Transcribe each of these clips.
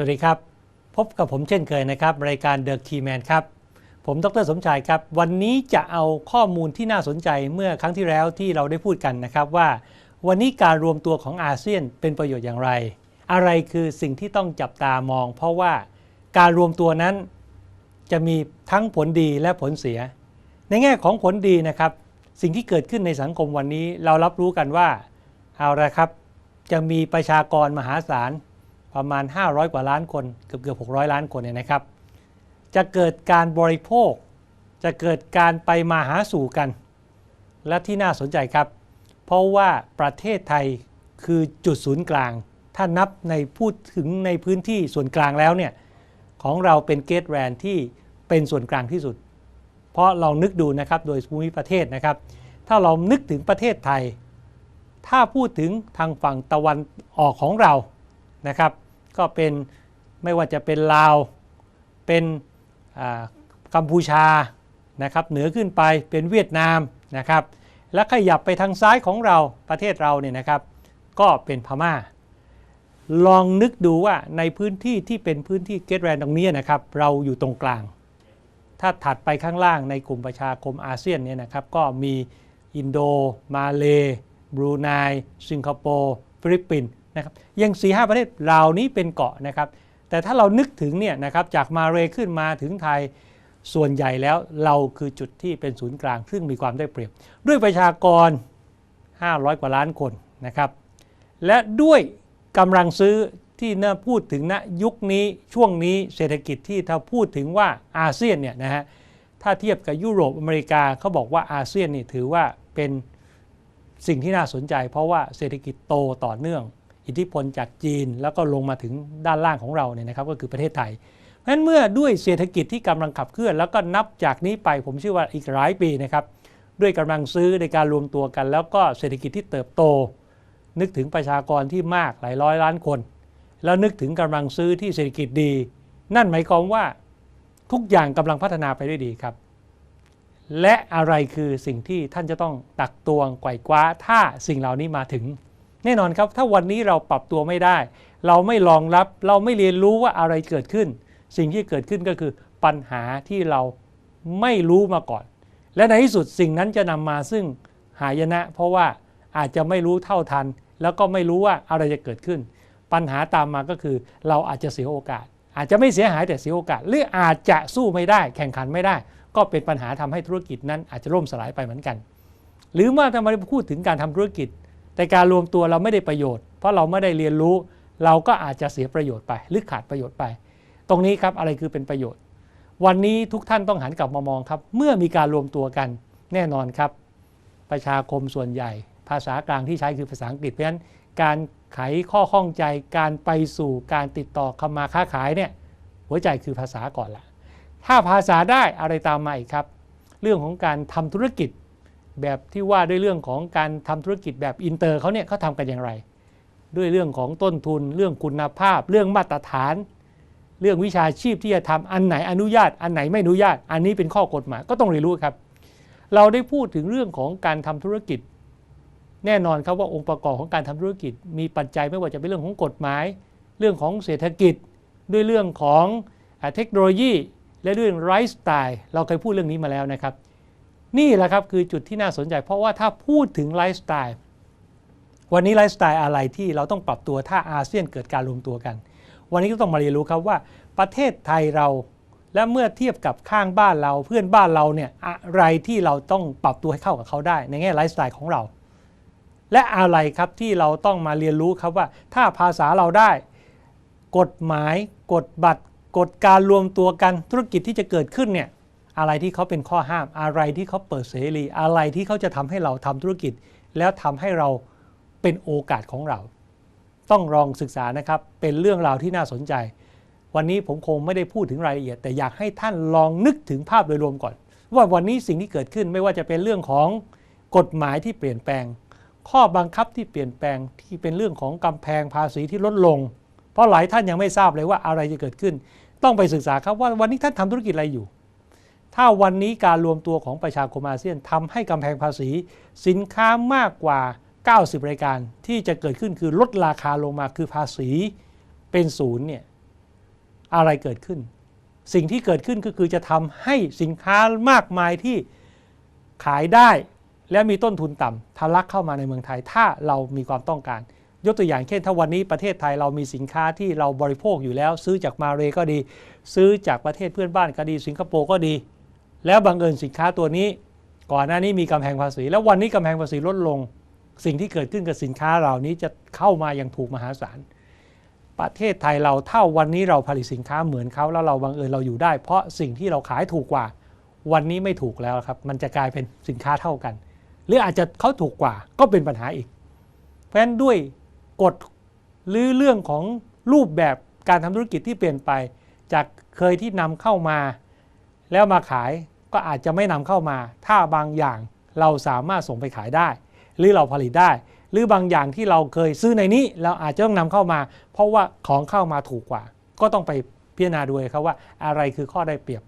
สวัสดีครับ พบกับผมเช่นเคยนะครับ รายการ The Key Man ครับ ผมดรสมชายครับ วันนี้จะเอาข้อมูลที่น่าสนใจเมื่อครั้งที่แล้วที่เราได้พูดกันนะครับว่า วันนี้การรวมตัวของอาเซียนเป็นประโยชน์อย่างไร อะไรคือสิ่งที่ต้องจับตามอง เพราะว่าการรวมตัวนั้นจะมีทั้งผลดีและผลเสีย ในแง่ของผลดีนะครับ สิ่งที่เกิดขึ้นในสังคมวันนี้เรารับรู้กันว่าเอาละครับ จะมีประชากรมหาศาล ประมาณ 500 กว่าล้านคนเกือบเกือบ600 ล้านคนเนี่ยนะครับ จะเกิดการบริโภค จะเกิดการไปมาหาสู่กัน และที่น่าสนใจครับ เพราะว่าประเทศไทยคือจุดศูนย์กลาง ถ้านับในพูดถึงในพื้นที่ส่วนกลางแล้วเนี่ยของเราเป็นเกตแรนที่เป็นส่วนกลางที่สุด เพราะเรานึกดูนะครับโดยภูมิประเทศนะครับ ถ้าเรานึกถึงประเทศไทย ถ้าพูดถึงทางฝั่งตะวันออกของเรานะครับ ก็เป็นไม่ว่าจะเป็นลาว เป็นกัมพูชานะครับเหนือขึ้นไปเป็นเวียดนามนะครับ และขยับไปทางซ้ายของเราประเทศเราเนี่ยนะครับ ก็เป็นพม่า ลองนึกดูว่าในพื้นที่ที่เป็นพื้นที่เกตแรนตรงนี้นะครับ เราอยู่ตรงกลาง ถ้าถัดไปข้างล่างในกลุ่มประชาคมอาเซียนเนี่ยนะครับ ก็มีอินโด มาเล บรูไน สิงคโปร์ ฟิลิปปินส์ นะครับยัง4ีหประเทศเหล่านี้เป็นเกาะนะครับ แต่ถ้าเรานึกถึงเนี่ยนะครับจากมาเลขึ้นมาถึงไทยส่วนใหญ่แล้วเราคือจุดที่เป็นศูนย์กลางซึ่งมีความได้เปรียบ ด้วยประชากร 500 กว่าล้านคนนะครับและด้วยกำลังซื้อที่น่าพูดถึงณยุคนี้ช่วงนี้เศรษฐกิจที่ถ้าพูดถึงว่าอาเซียนเนี่ยนะฮะถ้าเทียบกับยุโรปอเมริกาเขาบอกว่าอาเซียนนี่ถือว่าเป็นสิ่งที่น่าสนใจ เพราะว่าเศรษฐกิจโตต่อเนื่อง อิทธิพลจากจีน แล้วก็ลงมาถึงด้านล่างของเราเนี่ยนะครับก็คือประเทศไทยเพราะฉะนั้นเมื่อด้วยเศรษฐกิจที่กำลังขับเคลื่อน แล้วก็นับจากนี้ไปผมเชื่อว่าอีกหลายปีนะครับด้วยกำลังซื้อในการรวมตัวกัน แล้วก็เศรษฐกิจที่เติบโต นึกถึงประชากรที่มากหลายร้อยล้านคน แล้วนึกถึงกำลังซื้อที่เศรษฐกิจดี นั่นหมายความว่าทุกอย่างกำลังพัฒนาไปได้ดีครับ และอะไรคือสิ่งที่ท่านจะต้องตักตวงไกวคว้าถ้าสิ่งเหล่านี้มาถึง แน่นอนครับ ถ้าวันนี้เราปรับตัวไม่ได้ เราไม่รองรับเราไม่เรียนรู้ว่าอะไรเกิดขึ้น สิ่งที่เกิดขึ้นก็คือปัญหาที่เราไม่รู้มาก่อน และในที่สุดสิ่งนั้นจะนำมาซึ่งหายนะ เพราะว่าอาจจะไม่รู้เท่าทัน แล้วก็ไม่รู้ว่าอะไรจะเกิดขึ้น ปัญหาตามมาก็คือ เราอาจจะเสียโอกาส อาจจะไม่เสียหายแต่เสียโอกาส หรืออาจจะสู้ไม่ได้ แข่งขันไม่ได้ ก็เป็นปัญหาทำให้ธุรกิจนั้นอาจจะล่มสลายไปเหมือนกัน หรือเมื่อทำไมพูดถึงการทำธุรกิจ แต่การรวมตัวเราไม่ได้ประโยชน์ เพราะเราไม่ได้เรียนรู้ เราก็อาจจะเสียประโยชน์ไป หรือขาดประโยชน์ไป ตรงนี้ครับอะไรคือเป็นประโยชน์ วันนี้ทุกท่านต้องหันกลับมามองครับ เมื่อมีการรวมตัวกันแน่นอนครับ ประชาคมส่วนใหญ่ ภาษากลางที่ใช้คือภาษาอังกฤษเพราะฉะนั้นการไขข้อข้องใจการไปสู่การติดต่อคำมาค้าขายเนี่ยหัวใจคือภาษาก่อนละถ้าภาษาได้อะไรตามมาอีกครับ เรื่องของการทำธุรกิจ แบบที่ว่าด้วยเรื่องของการทำธุรกิจแบบอินเตอร์เขาเนี่ยเขาทำกันอย่างไร ด้วยเรื่องของต้นทุน เรื่องคุณภาพ เรื่องมาตรฐาน เรื่องวิชาชีพที่จะทำอันไหนอนุญาต อันไหนไม่อนุญาต อันนี้เป็นข้อกฎหมายก็ต้องเรียนรู้ครับ เราได้พูดถึงเรื่องของการทำธุรกิจ แน่นอนครับว่าองค์ประกอบของการทำธุรกิจ มีปัจจัยไม่ว่าจะเป็นเรื่องของกฎหมาย เรื่องของเศรษฐกิจ ด้วยเรื่องของเทคโนโลยี และเรื่องไลฟ์สไตล์เราเคยพูดเรื่องนี้มาแล้วนะครับ นี่แหละครับคือจุดที่น่าสนใจ เพราะว่าถ้าพูดถึงไลฟ์สไตล์วันนี้ไลฟ์สไตล์อะไรที่เราต้องปรับตัวถ้าอาเซียนเกิดการรวมตัวกัน วันนี้ก็ต้องมาเรียนรู้ครับว่าประเทศไทยเราและเมื่อเทียบกับข้างบ้านเราเพื่อนบ้านเราเนี่ยอะไรที่เราต้องปรับตัวให้เข้ากับเขาได้ ในแง่ไลฟ์สไตล์ของเรา และอะไรครับที่เราต้องมาเรียนรู้ครับว่าถ้าภาษาเราได้ กฎหมาย กฎบัตร กฎการรวมตัวกันธุรกิจที่จะเกิดขึ้นเนี่ย อะไรที่เขาเป็นข้อห้าม อะไรที่เขาเปิดเสรี อะไรที่เขาจะทำให้เราทำธุรกิจ แล้วทำให้เราเป็นโอกาสของเรา ต้องลองศึกษานะครับเป็นเรื่องราวที่น่าสนใจ วันนี้ผมคงไม่ได้พูดถึงรายละเอียด แต่อยากให้ท่านลองนึกถึงภาพโดยรวมก่อน ว่าวันนี้สิ่งที่เกิดขึ้นไม่ว่าจะเป็นเรื่องของกฎหมายที่เปลี่ยนแปลง ข้อบังคับที่เปลี่ยนแปลงที่เป็นเรื่องของกำแพงภาษีที่ลดลง เพราะหลายท่านยังไม่ทราบเลยว่าอะไรจะเกิดขึ้น ต้องไปศึกษาครับว่าวันนี้ท่านทำธุรกิจอะไรอยู่ ถ้าวันนี้การรวมตัวของประชาคมอาเซียนทำให้กำแพงภาษี สินค้ามากกว่า 90 รายการที่จะเกิดขึ้นคือลดราคาลงมาคือภาษีเป็นศูนย์เนี่ยอะไรเกิดขึ้น สิ่งที่เกิดขึ้นก็คือจะทำให้สินค้ามากมายที่ขายได้และมีต้นทุนต่ำทะลักเข้ามาในเมืองไทย ถ้าเรามีความต้องการ ยกตัวอย่างเช่น ถ้าวันนี้ประเทศไทยเรามีสินค้าที่เราบริโภคอยู่แล้ว ซื้อจากมาเลก็ดี ซื้อจากประเทศเพื่อนบ้านก็ดี สิงคโปร์ก็ดี แล้วบังเอิญสินค้าตัวนี้ ก่อนหน้านี้มีกำแพงภาษี แล้ววันนี้กำแพงภาษีลดลง สิ่งที่เกิดขึ้นกับสินค้าเหล่านี้จะเข้ามาอย่างถูกมหาศาลประเทศไทยเราเท่าวันนี้เราผลิตสินค้าเหมือนเขาแล้วเราบังเอิญเราอยู่ได้ เพราะสิ่งที่เราขายถูกกว่า วันนี้ไม่ถูกแล้วครับ มันจะกลายเป็นสินค้าเท่ากัน หรืออาจจะเขาถูกกว่าก็เป็นปัญหาอีก เพราะฉะนั้นด้วยกฎหรือเรื่องของรูปแบบการทำธุรกิจที่เปลี่ยนไป จากเคยที่นำเข้ามา แล้วมาขายก็อาจจะไม่นำเข้ามา ถ้าบางอย่างเราสามารถส่งไปขายได้ หรือเราผลิตได้ หรือบางอย่างที่เราเคยซื้อในนี้ เราอาจจะต้องนำเข้ามา เพราะว่าของเข้ามาถูกกว่า ก็ต้องไปพิจารณาดูครับว่าอะไรคือข้อได้เปรียบ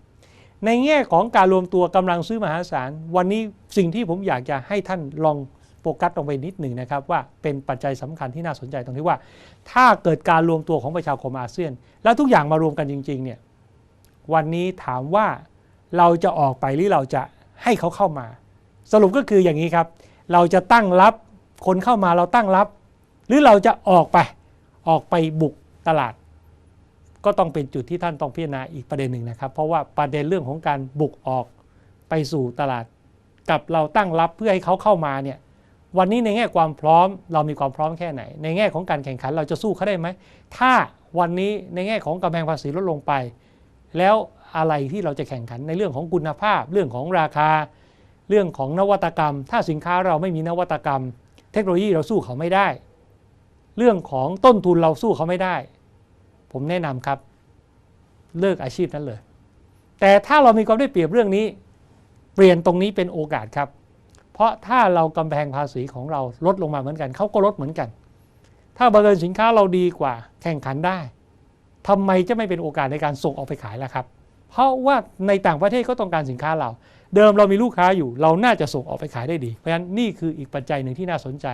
ในแง่ของการรวมตัวกำลังซื้อมหาศาลวันนี้สิ่งที่ผมอยากจะให้ท่านลองโฟกัสลงไปนิดหนึ่งนะครับว่าเป็นปัจจัยสำคัญที่น่าสนใจตรงที่ว่า ถ้าเกิดการรวมตัวของประชาคมอาเซียน แล้วทุกอย่างมารวมกันจริงๆเนี่ยวันนี้ถามว่า เราจะออกไปหรือเราจะให้เขาเข้ามา สรุปก็คืออย่างนี้ครับ เราจะตั้งรับคนเข้ามาเราตั้งรับ หรือเราจะออกไปออกไปบุกตลาด ก็ต้องเป็นจุดที่ท่านต้องพิจารณาอีกประเด็นหนึ่งนะครับ เพราะว่าประเด็นเรื่องของการบุกออกไปสู่ตลาด กับเราตั้งรับเพื่อให้เขาเข้ามาเนี่ยวันนี้ในแง่ความพร้อม เรามีความพร้อมแค่ไหน ในแง่ของการแข่งขันเราจะสู้เขาได้ไหมถ้าวันนี้ในแง่ของกำแพงภาษีลดลงไป แล้ว อะไรที่เราจะแข่งขันในเรื่องของคุณภาพ เรื่องของราคา เรื่องของนวัตกรรม ถ้าสินค้าเราไม่มีนวัตกรรม เทคโนโลยีเราสู้เขาไม่ได้ เรื่องของต้นทุนเราสู้เขาไม่ได้ ผมแนะนำครับ เลิกอาชีพนั้นเลย แต่ถ้าเรามีความได้เปรียบเรื่องนี้ เปลี่ยนตรงนี้เป็นโอกาสครับ เพราะถ้าเรากำแพงภาษีของเราลดลงมาเหมือนกันเขาก็ลดเหมือนกัน ถ้าบังเอิญสินค้าเราดีกว่าแข่งขันได้ทำไมจะไม่เป็นโอกาสในการส่งออกไปขายล่ะครับ เพราะว่าในต่างประเทศก็ต้องการสินค้าเรา เดิมเรามีลูกค้าอยู่ เราน่าจะส่งออกไปขายได้ดี เพราะฉะนั้นนี่คืออีกปัจจัยหนึ่งที่น่าสนใจ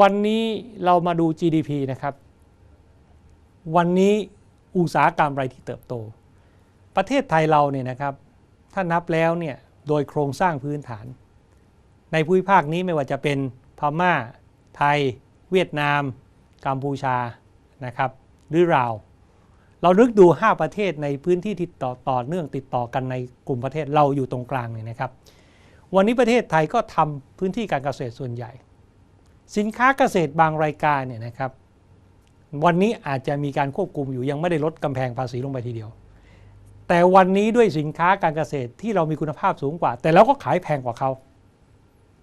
วันนี้เรามาดู GDP นะครับ วันนี้อุตสาหกรรมอะไรที่เติบโต ประเทศไทยเราเนี่ยนะครับถ้านับแล้วเนี่ยโดยโครงสร้างพื้นฐาน ในภูมิภาคนี้ไม่ว่าจะเป็นพม่า ไทย เวียดนาม กัมพูชานะครับหรือลาว เรานึกดู 5 ประเทศในพื้นที่ที่ต่อต่อเนื่องติดต่อกันในกลุ่มประเทศเราอยู่ตรงกลางเนี่ยนะครับ วันนี้ประเทศไทยก็ทำพื้นที่การเกษตรส่วนใหญ่ สินค้าเกษตรบางรายการเนี่ยนะครับ วันนี้อาจจะมีการควบคุมอยู่ยังไม่ได้ลดกำแพงภาษีลงไปทีเดียว แต่วันนี้ด้วยสินค้าการเกษตรที่เรามีคุณภาพสูงกว่า แต่เราก็ขายแพงกว่าเขา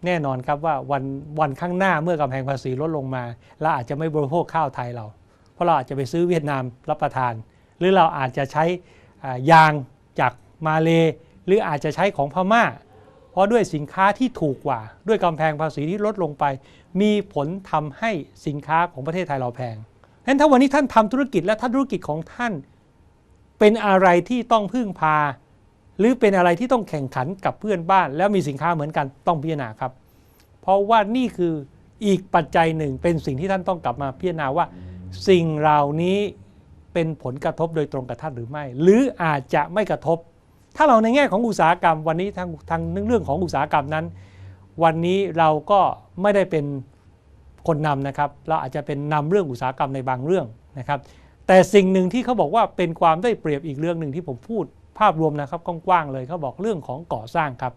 แน่นอนครับว่าวันวันข้างหน้าเมื่อกำแพงภาษีลดลงมาเราอาจจะไม่บริโภคข้าวไทยเรา เพราะเราอาจจะไปซื้อเวียดนามรับประทาน หรือเราอาจจะใช้ยางจากมาเลหรืออาจจะใช้ของพม่า เพราะด้วยสินค้าที่ถูกกว่า ด้วยกำแพงภาษีที่ลดลงไป มีผลทำให้สินค้าของประเทศไทยเราแพงฉะนั้นถ้าวันนี้ท่านทำธุรกิจและถ้าธุรกิจของท่าน เป็นอะไรที่ต้องพึ่งพา หรือเป็นอะไรที่ต้องแข่งขันกับเพื่อนบ้าน แล้วมีสินค้าเหมือนกันต้องพิจารณาครับ เพราะว่านี่คืออีกปัจจัยหนึ่งเป็นสิ่งที่ท่านต้องกลับมาพิจารณาว่า สิ่งเหล่านี้ เป็นผลกระทบโดยตรงกับท่านหรือไม่ หรืออาจจะไม่กระทบ ถ้าเราในแง่ของอุตสาหกรรมวันนี้ทางทางเรื่องของอุตสาหกรรมนั้น วันนี้เราก็ไม่ได้เป็นคนนำนะครับ เราอาจจะเป็นนำเรื่องอุตสาหกรรมในบางเรื่องนะครับ แต่สิ่งหนึ่งที่เขาบอกว่าเป็นความได้เปรียบอีกเรื่องหนึ่งที่ผมพูดภาพรวมนะครับกว้างๆเลยเขาบอกเรื่องของก่อสร้างครับ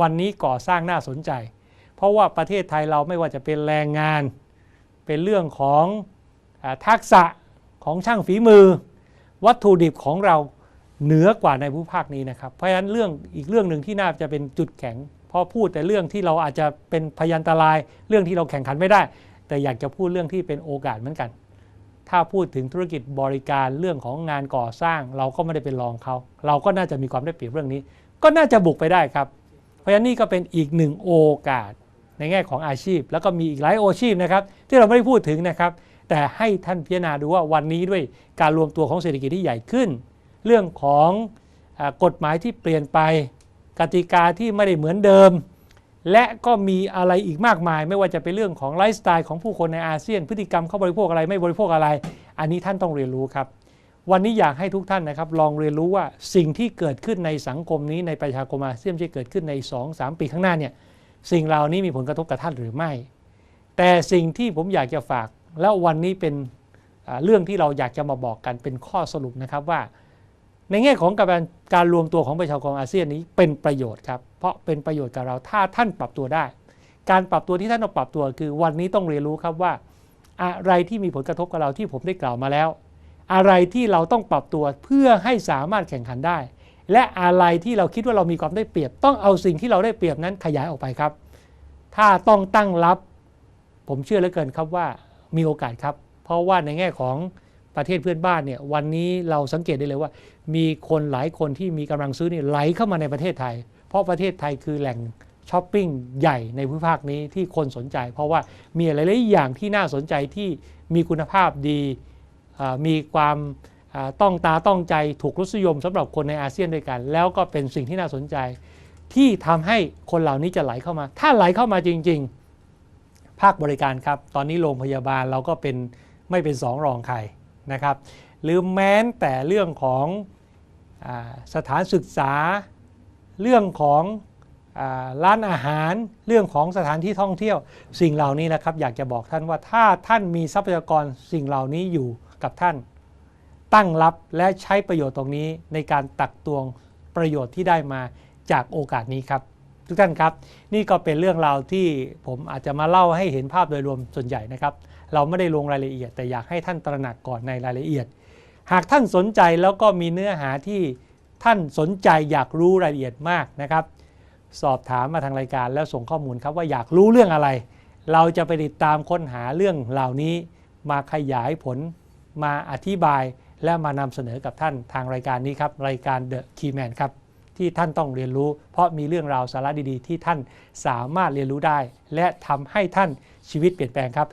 วันนี้ก่อสร้างน่าสนใจ เพราะว่าประเทศไทยเราไม่ว่าจะเป็นแรงงาน เป็นเรื่องของอทักษะ ของช่างฝีมือ วัตถุดิบของเราเหนือกว่าในภูมิภาคนี้นะครับ เพราะฉะนั้นเรื่องอีกเรื่องหนึ่งที่น่าจะเป็นจุดแข็งพราะพูดแต่เรื่องที่เราอาจจะเป็นพยันตราย เรื่องที่เราแข่งขันไม่ได้ แต่อยากจะพูดเรื่องที่เป็นโอกาสเหมือนกัน ถ้าพูดถึงธุรกิจบริการเรื่องของงานก่อสร้าง เราก็ไม่ได้เป็นรองเขา เราก็น่าจะมีความได้เปรียบเรื่องนี้ ก็น่าจะบุกไปได้ครับ เพราะฉะนั้นนี่ก็เป็นอีกหนึ่งโอกาสในแง่ของอาชีพ แล้วก็มีอีกหลายอาชีพนะครับ ที่เราไม่ได้พูดถึงนะครับ แต่ให้ท่านพิจารณาดูว่าวันนี้ด้วยการรวมตัวของเศรษฐกิจที่ใหญ่ขึ้น เรื่องของอกฎหมายที่เปลี่ยนไป กติกาที่ไม่ได้เหมือนเดิม และก็มีอะไรอีกมากมาย ไม่ว่าจะเป็นเรื่องของไลฟ์สไตล์ของผู้คนในอาเซียน พฤติกรรมเขาบริโภคอะไรไม่บริโภคอะไร อันนี้ท่านต้องเรียนรู้ครับ วันนี้อยากให้ทุกท่านนะครับลองเรียนรู้ว่าสิ่งที่เกิดขึ้นในสังคมนี้ในประชาคมอาเซียนที่เกิดขึ้นใน 2-3 ปีข้างหน้าเนี่ยสิ่งเหล่านี้มีผลกระทบกับท่านหรือไม่ แต่สิ่งที่ผมอยากจะฝาก แล้ววันนี้เป็นเรื่องที่เราอยากจะมาบอกกันเป็นข้อสรุปนะครับว่า ในแง่ของการการรวมตัวของประชาคมอาเซียนนี้เป็นประโยชน์ครับเพราะเป็นประโยชน์กับเราถ้าท่านปรับตัวได้ การปรับตัวที่ท่านต้องปรับตัวคือวันนี้ต้องเรียนรู้ครับว่า อะไรที่มีผลกระทบกับเราที่ผมได้กล่าวมาแล้ว อะไรที่เราต้องปรับตัวเพื่อให้สามารถแข่งขันได้ และอะไรที่เราคิดว่าเรามีความได้เปรียบ ต้องเอาสิ่งที่เราได้เปรียบนั้นขยายออกไปครับ ถ้าต้องตั้งรับ ผมเชื่อเหลือเกินครับว่า มีโอกาสครับ เพราะว่าในแง่ของประเทศเพื่อนบ้านเนี่ยวันนี้เราสังเกตได้เลยว่า มีคนหลายคนที่มีกำลังซื้อนี่ไหลเข้ามาในประเทศไทย เพราะประเทศไทยคือแหล่งช้อปปิ้งใหญ่ในภูมิภาคนี้ที่คนสนใจ เพราะว่ามีอะไรหลายๆอย่างที่น่าสนใจที่มีคุณภาพดีมีความต้องตาต้องใจถูกรสนิยมสำหรับคนในอาเซียนด้วยกัน แล้วก็เป็นสิ่งที่น่าสนใจ ที่ทำให้คนเหล่านี้จะไหลเข้ามา ถ้าไหลเข้ามาจริง ๆ ภาคบริการครับ ตอนนี้โรงพยาบาลเราก็เป็นไม่เป็นสองรองใครนะครับ หรือแม้แต่เรื่องของอสถานศึกษา เรื่องของร้านอาหาร เรื่องของสถานที่ท่องเที่ยว สิ่งเหล่านี้นะครับ อยากจะบอกท่านว่าถ้าท่านมีทรัพยากรสิ่งเหล่านี้อยู่กับท่าน ตั้งรับและใช้ประโยชน์ตรงนี้ในการตักตวงประโยชน์ที่ได้มาจากโอกาสนี้ครับ ทุกท่านครับ นี่ก็เป็นเรื่องราวที่ผมอาจจะมาเล่าให้เห็นภาพโดยรวมส่วนใหญ่นะครับ เราไม่ได้ลงรายละเอียด แต่อยากให้ท่านตระหนักก่อนในรายละเอียด หากท่านสนใจแล้วก็มีเนื้อหาที่ท่านสนใจอยากรู้รายละเอียดมากนะครับ สอบถามมาทางรายการแล้วส่งข้อมูลครับว่าอยากรู้เรื่องอะไร เราจะไปติดตามค้นหาเรื่องเหล่านี้ มาขยายผล มาอธิบาย และมานำเสนอกับท่านทางรายการนี้ครับรายการ The Keyman ครับ ที่ท่านต้องเรียนรู้ เพราะมีเรื่องราวสาระดีๆ ที่ท่านสามารถเรียนรู้ได้ และทำให้ท่านชีวิตเปลี่ยนแปลงครับ